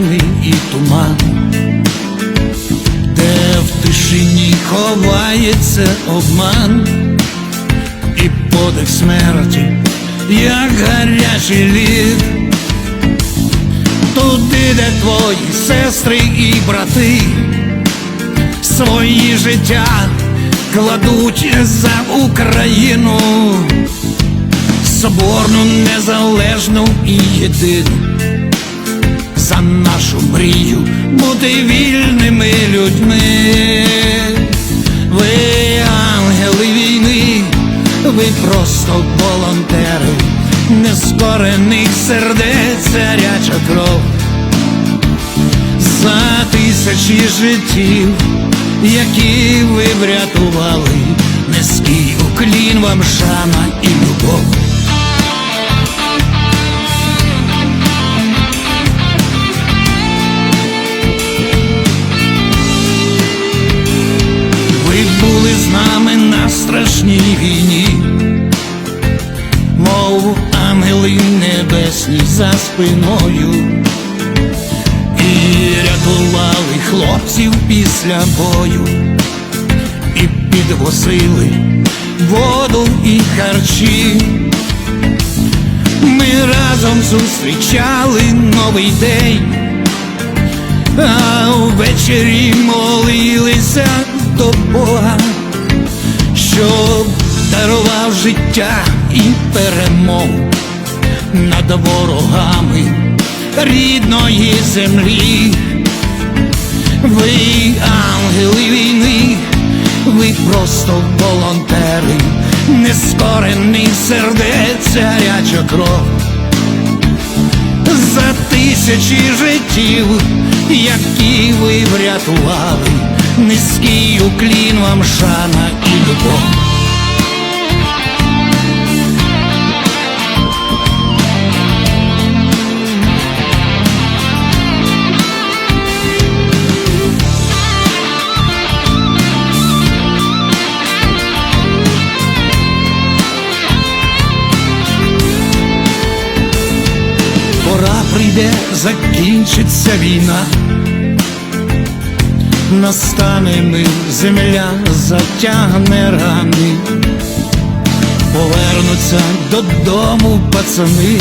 вони і туман, де в тишині ховається обман і подих смерті, як гарячий лід. Туди, де твої сестри і брати свої життя кладуть за Україну, соборну, незалежну і єдину, за нашу мрію бути вільними людьми. Ви ангели війни, ви просто волонтери, нескорених сердець царяча кров за тисячі життів, які ви врятували, низький уклін вам шана і любов. Спиною і рятували хлопців після бою, і підвозили воду і харчі. Ми разом зустрічали новий день, а ввечері молилися до Бога, щоб дарував життя і перемогу над ворогами рідної землі. Ви ангели війни, ви просто волонтери, нескорених сердець гаряча кров. За тисячі життів, які ви врятували, низький уклін вам шана і любов. Пора прийде, закінчиться війна, настане мир, земля затягне рани, повернуться додому пацани,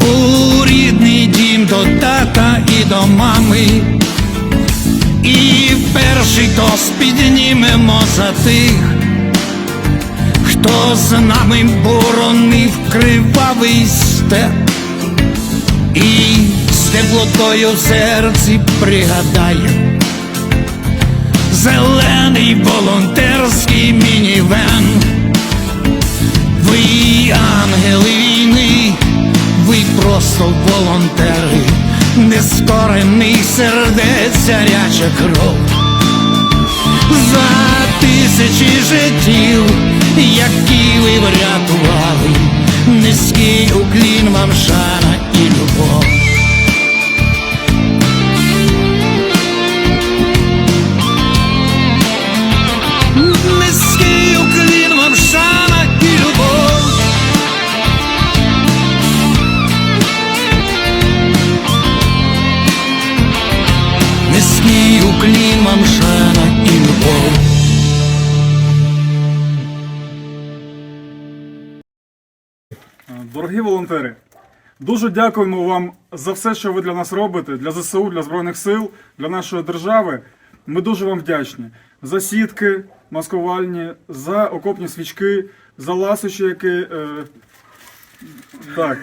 у рідний дім до тата і до мами, і перший тост піднімемо за тих хто з нами боронив кривавий степ, і з теплотою в серці пригадає зелений волонтерський мінівен. Ви ангели війни, ви просто волонтери, нескорений сердець гаряча кров. За тисячі життів, які ви врятували, Дорогі волонтери, дуже дякуємо вам за все, що ви для нас робите, для ЗСУ, для Збройних сил, для нашої держави. Ми дуже вам вдячні за сітки маскувальні, за окопні свічки, за ласощі, які. Е, так,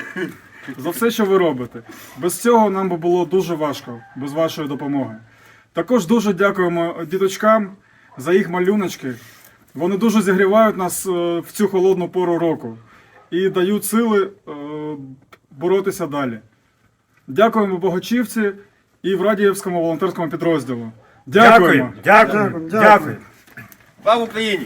за все, що ви робите. Без цього нам би було дуже важко, без вашої допомоги. Також дуже дякуємо діточкам за їх малюночки. Вони дуже зігрівають нас е, в цю холодну пору року і дають сили е, боротися далі. Дякуємо Богачівці і в Радіївському волонтерському підрозділу. Дякуємо. Дякую, дякую, дякую. Слава Україні!